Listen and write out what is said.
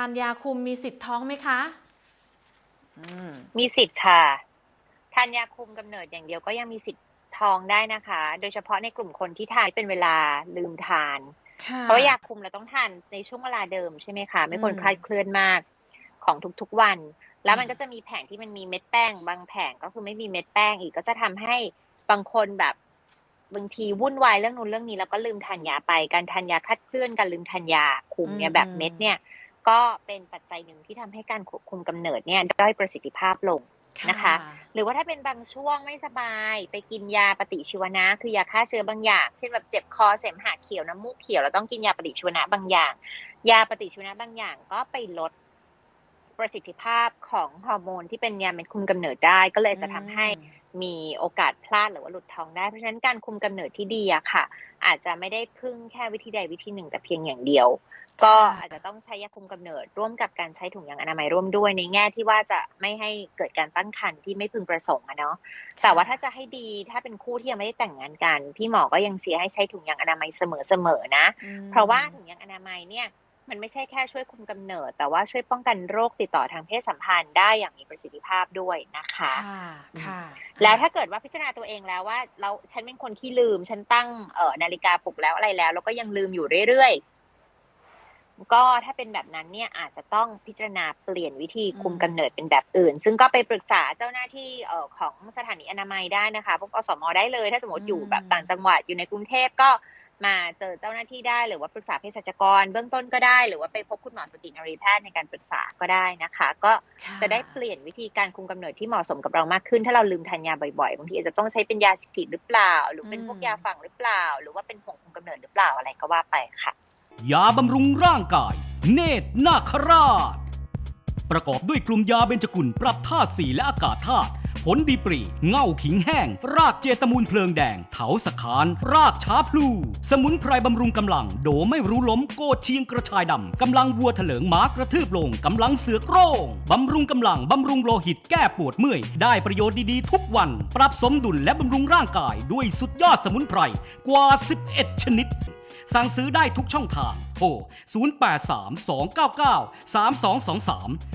านยาคุมมีสิทธิ์ท้องไหมคะอืมมีสิทธิ์ค่ะ ทานยาคุมกำเนิดอย่างเดียวก็ยังมีสิทธิ์ท้องได้นะคะ โดยเฉพาะในกลุ่มคนที่ทานเป็นเวลาลืมทาน ค่ะ เพราะว่ายาคุมเราต้องทานในช่วงเวลาเดิมใช่ไหมคะ ไม่ควรอืมคลาดเคลื่อนมากของทุกๆวัน แล้วมันอืม ก็จะมีแผงที่มันมีเม็ดแป้ง บางแผงก็คือไม่มีเม็ดแป้งอีกก็จะทำให้บางคนแบบบางทีวุ่นวายเรื่องนู้นเรื่องนี้แล้วก็ลืมทานยาไปการทานยาคลาดเคลื่อนการลืมทานยาคุมเนี่ยแบบเม็ดเนี่ย ก็เป็นปัจจัยหนึ่งที่ทำให้การควบคุมกำเนิดเนี่ยด้อยประสิทธิภาพลงนะคะ หรือว่าถ้าเป็นบางช่วงไม่สบาย ไปกินยาปฏิชีวนะ คือยาฆ่าเชื้อบางอย่าง เช่นแบบเจ็บคอเสมหะเขียวน้ำมูกเขียวเราต้องกินยาปฏิชีวนะบางอย่าง ยาปฏิชีวนะบางอย่าง ก็ไปลดประสิทธิภาพของฮอร์โมนที่เป็นยาเม็ดคุมกำเนิดได้ก็เลยจะทำให้ มีโอกาสพลาดหรือว่าหลุดท้องได้เพราะฉะนั้นการคุมกำเนิดที่ดีอะค่ะ อาจจะไม่ได้พึ่งแค่วิธีใดวิธีหนึ่ง แต่เพียงอย่างเดียว ก็อาจจะต้องใช้ยาคุมกำเนิด ร่วมกับการใช้ถุงยางอนามัยร่วมด้วยในแง่ที่ว่าจะไม่ให้เกิดการตั้งครรภ์ที่ไม่พึงประสงค์อะเนาะแต่ว่าถ้าจะให้ดีถ้าเป็นคู่ที่ยังไม่ได้แต่งงานกัน พี่หมอก็ยังเสียให้ใช้ถุงยางอนามัยเสมอๆนะอืมเพราะว่าถุงยางอนามัยเนี่ย มันไม่ใช่แค่ช่วยคุมกำเนิด แต่ว่าช่วยป้องกันโรคติดต่อทางเพศสัมพันธ์ได้อย่างมีประสิทธิภาพด้วยนะคะค่ะค่ะ แล้วถ้าเกิดว่าพิจารณาตัวเองแล้วว่า เราฉันเป็นคนขี้ลืม ฉันตั้งเอ่อนาฬิกาปลุกแล้วอะไรแล้ว แล้วก็ยังลืมอยู่เรื่อยๆก็ถ้าเป็นแบบนั้นเนี่ยอาจจะต้องพิจารณาเปลี่ยนวิธีคุมอืมกำเนิดเป็นแบบอื่น ซึ่งก็ไปปรึกษาเจ้าหน้าที่เอ่อของสถานีอนามัยได้นะคะพวกอสมได้เลย ถ้าสมมติอยู่แบบต่างจังหวัดอยู่ในกรุงเทพก็ มาเจอเจ้าหน้าที่ได้หรือว่าปรึกษาเภสัชกร เบื้องต้นก็ได้ หรือว่าไปพบคุณหมอสุตินรีแพทย์ในการปรึกษาก็ได้นะคะ ก็ค่จะได้เปลี่ยนวิธีการคุมกำเนิดที่เหมาะสมกับเรามากขึ้น ถ้าเราลืมทานยาบ่อยๆบางทีอาจจะต้องใช้เป็นยาฉีดหรือเปล่า หรือเป็นพวกยาฝังหรือเปล่า หรือว่าเป็นผงคุมกำเนิดหรือเปล่าอะไรก็ว่าไปค่ะ ยาบำรุงร่างกาย เนตรนาคราช ประกอบด้วยกลุ่มยาเบญจกุลปรับธาตุสีและอากาศธาตุ ผลดีปรีเง่าขิงแห้ง รากเจตมูลเพลิงแดง เถาสะคาน รากช้าพลู สมุนไพรบำรุงกำลัง โดไม่รู้ล้มโกดเชียงกระชายดำกำลังวัวเถลิงหมากระทืบลงกำลังเสือโคร่งบำรุงกำลังบำรุงโลหิตแก้ปวดเมื่อย ได้ประโยชน์ดีๆ ทุกวัน ปรับสมดุลและบำรุงร่างกาย ด้วยสุดยอดสมุนไพรกว่า 11 ชนิด สั่งซื้อได้ทุกช่องทาง โทร 083 299 3223